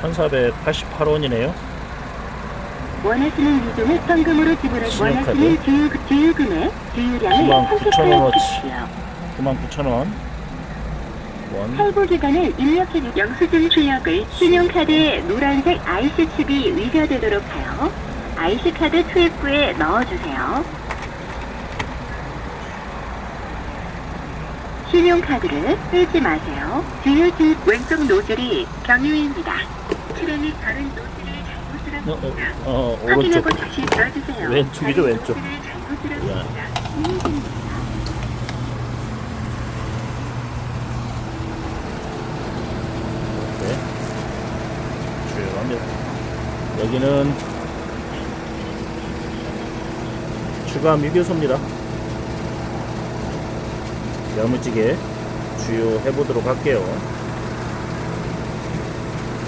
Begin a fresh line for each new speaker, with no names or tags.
1488원이네요.
원하시는 이동을 현금으로 지불할
신용카드.
원하시는 주유, 주유금의 주유량을
99,000
선택하여
원어치.
주십시오.
99,000원. 원.
할부 기간을 입력해 주 영수증 출력을 신용카드에 노란색 IC 칩이 위조되도록 하여 IC 카드 투입구에 넣어주세요. 신용카드를 빼지 마세요. 주유 중 왼쪽 노즐이 경유입니다. 출행이 다른 노즐을 잘못
어,
들었습니다.
어, 어, 오른쪽.
확인하고 다시 들어주세요.
왼쪽이죠,
다른
왼쪽.
노즐을 잘못. 들었습니다.
네. 여기는 추가 미교소입니다. 야무지게 주유해 보도록 할게요.